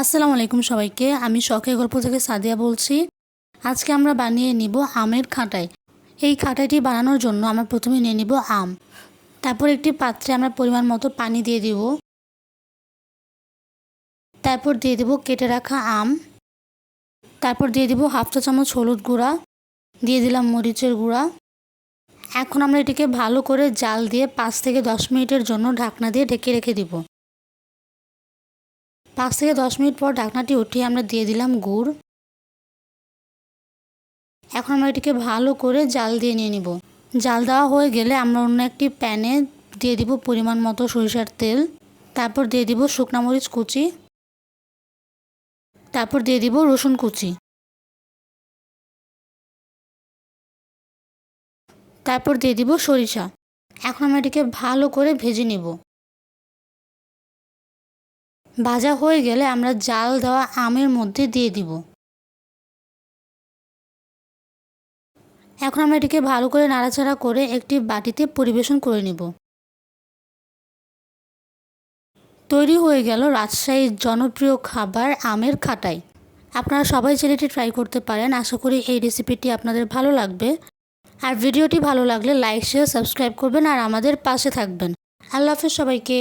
আসসালামু আলাইকুম সবাইকে। আমি শখের গল্প থেকে সাদিয়া বলছি। আজকে আমরা বানিয়ে নিব আমের খাটাই। এই খাটাইটি বানানোর জন্য আমরা প্রথমে নিয়ে নিব আম। তারপর একটি পাত্রে আমরা পরিমাণ মতো পানি দিয়ে দিব। তারপর দিয়ে দেব কেটে রাখা আম। তারপর দিয়ে দিব হাফ চা চামচ হলুদ গুঁড়া। দিয়ে দিলাম মরিচের গুঁড়া। এখন আমরা এটিকে ভালো করে জাল দিয়ে পাঁচ থেকে দশ মিনিটের জন্য ঢাকনা দিয়ে ঢেকে রেখে দিব। পাঁচ থেকে দশ মিনিট পর ঢাকনাটি উঠিয়ে আমরা দিয়ে দিলাম গুড়। এখন আমরা এটিকে ভালো করে জাল দিয়ে নিয়ে নিব। জাল দেওয়া হয়ে গেলে আমরা অন্য একটি প্যানে দিয়ে দিব পরিমাণ মতো সরিষার তেল। তারপর দিয়ে দিব শুকনা মরিচ কুচি। তারপর দিয়ে দিব রসুন কুচি। তারপর দিয়ে দিব সরিষা। এখন আমরা এটিকে ভালো করে ভেজে নিব। ভাজা হয়ে গেলে আমরা জাল দেওয়া আমের মধ্যে দিয়ে দিব। এখন আমরা এটিকে ভালো করে নাড়াচাড়া করে একটি বাটিতে পরিবেশন করে নিব। তৈরি হয়ে গেল রাজশাহীর জনপ্রিয় খাবার আমের খাটাই। আপনারা সবাই ছেলেটি ট্রাই করতে পারেন। আশা করি এই রেসিপিটি আপনাদের ভালো লাগবে। আর ভিডিওটি ভালো লাগলে লাইক শেয়ার সাবস্ক্রাইব করবেন আর আমাদের পাশে থাকবেন। আল্লাহ হাফেজ সবাইকে।